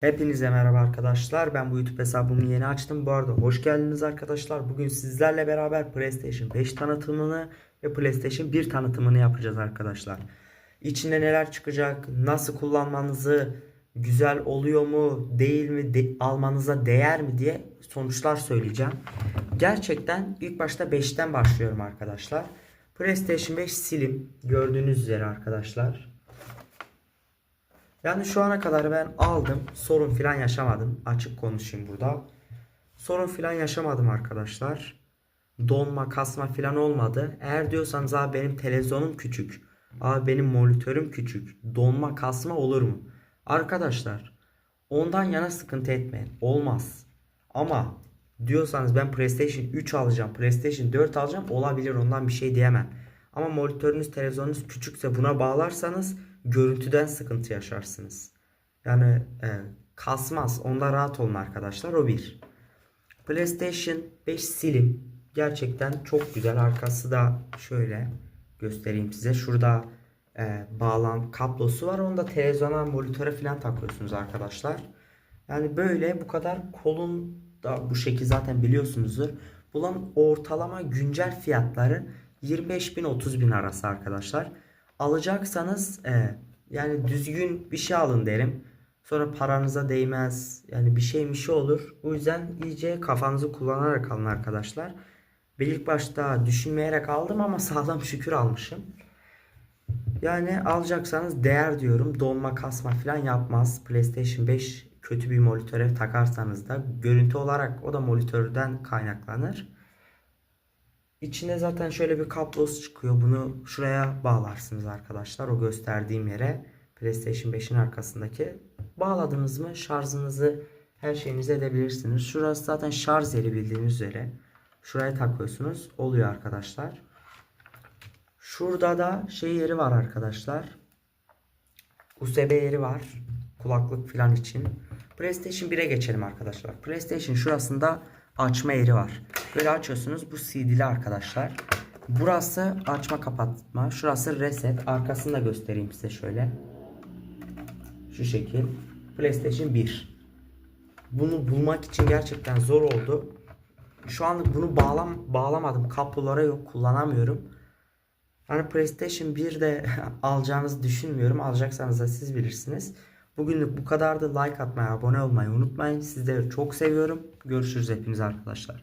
Hepinize merhaba arkadaşlar. Ben bu YouTube hesabımı yeni açtım. Bu arada hoş geldiniz arkadaşlar. Bugün sizlerle beraber PlayStation 5 tanıtımını ve PlayStation 1 tanıtımını yapacağız arkadaşlar. İçinde neler çıkacak, nasıl kullanmanızı, güzel oluyor mu, değil mi, de- almanıza değer mi diye sonuçlar söyleyeceğim. Gerçekten ilk başta 5'ten başlıyorum arkadaşlar. PlayStation 5 Slim gördüğünüz üzere arkadaşlar. Yani şu ana kadar ben aldım. Sorun filan yaşamadım. Açık konuşayım burada. Sorun filan yaşamadım arkadaşlar. Donma, kasma filan olmadı. Eğer diyorsanız abi benim televizyonum küçük. Abi benim monitörüm küçük. Donma, kasma olur mu? Arkadaşlar ondan yana sıkıntı etmeyin. Olmaz. Ama diyorsanız ben PlayStation 3 alacağım, PlayStation 4 alacağım olabilir ondan bir şey diyemem. Ama monitörünüz, televizyonunuz küçükse buna bağlarsanız görüntüden sıkıntı yaşarsınız. Yani e, kasmaz. Onda rahat olun arkadaşlar. O bir. PlayStation 5 Slim gerçekten çok güzel. Arkası da şöyle göstereyim size. Şurada e, bağlan kablosu var. Onu da televizyona, monitöre falan takıyorsunuz arkadaşlar. Yani böyle bu kadar kolun da bu şekil zaten biliyorsunuzdur. Bunun ortalama güncel fiyatları 25 bin 30 bin arası arkadaşlar. Alacaksanız e, yani düzgün bir şey alın derim. Sonra paranıza değmez. Yani bir şey bir şey olur. Bu yüzden iyice kafanızı kullanarak alın arkadaşlar. Ben ilk başta düşünmeyerek aldım ama sağlam şükür almışım. Yani alacaksanız değer diyorum. Donma kasma falan yapmaz. PlayStation 5 kötü bir monitöre takarsanız da görüntü olarak o da monitörden kaynaklanır. İçine zaten şöyle bir kablosu çıkıyor. Bunu şuraya bağlarsınız arkadaşlar. O gösterdiğim yere PlayStation 5'in arkasındaki. Bağladınız mı şarjınızı her şeyinizi edebilirsiniz. Şurası zaten şarj yeri bildiğiniz üzere. Şuraya takıyorsunuz. Oluyor arkadaşlar. Şurada da şey yeri var arkadaşlar. USB yeri var. Kulaklık falan için. PlayStation 1'e geçelim arkadaşlar. PlayStation şurasında açma yeri var. Böyle açıyorsunuz. Bu CD'li arkadaşlar. Burası açma kapatma. Şurası reset. Arkasını da göstereyim size şöyle. Şu şekil. PlayStation 1. Bunu bulmak için gerçekten zor oldu. Şu an bunu bağlam bağlamadım. Kablolara yok. Kullanamıyorum. Hani PlayStation 1 de alacağınızı düşünmüyorum. Alacaksanız da siz bilirsiniz. Bugünlük bu kadardı. Like atmayı, abone olmayı unutmayın. Sizleri çok seviyorum. Görüşürüz hepiniz arkadaşlar.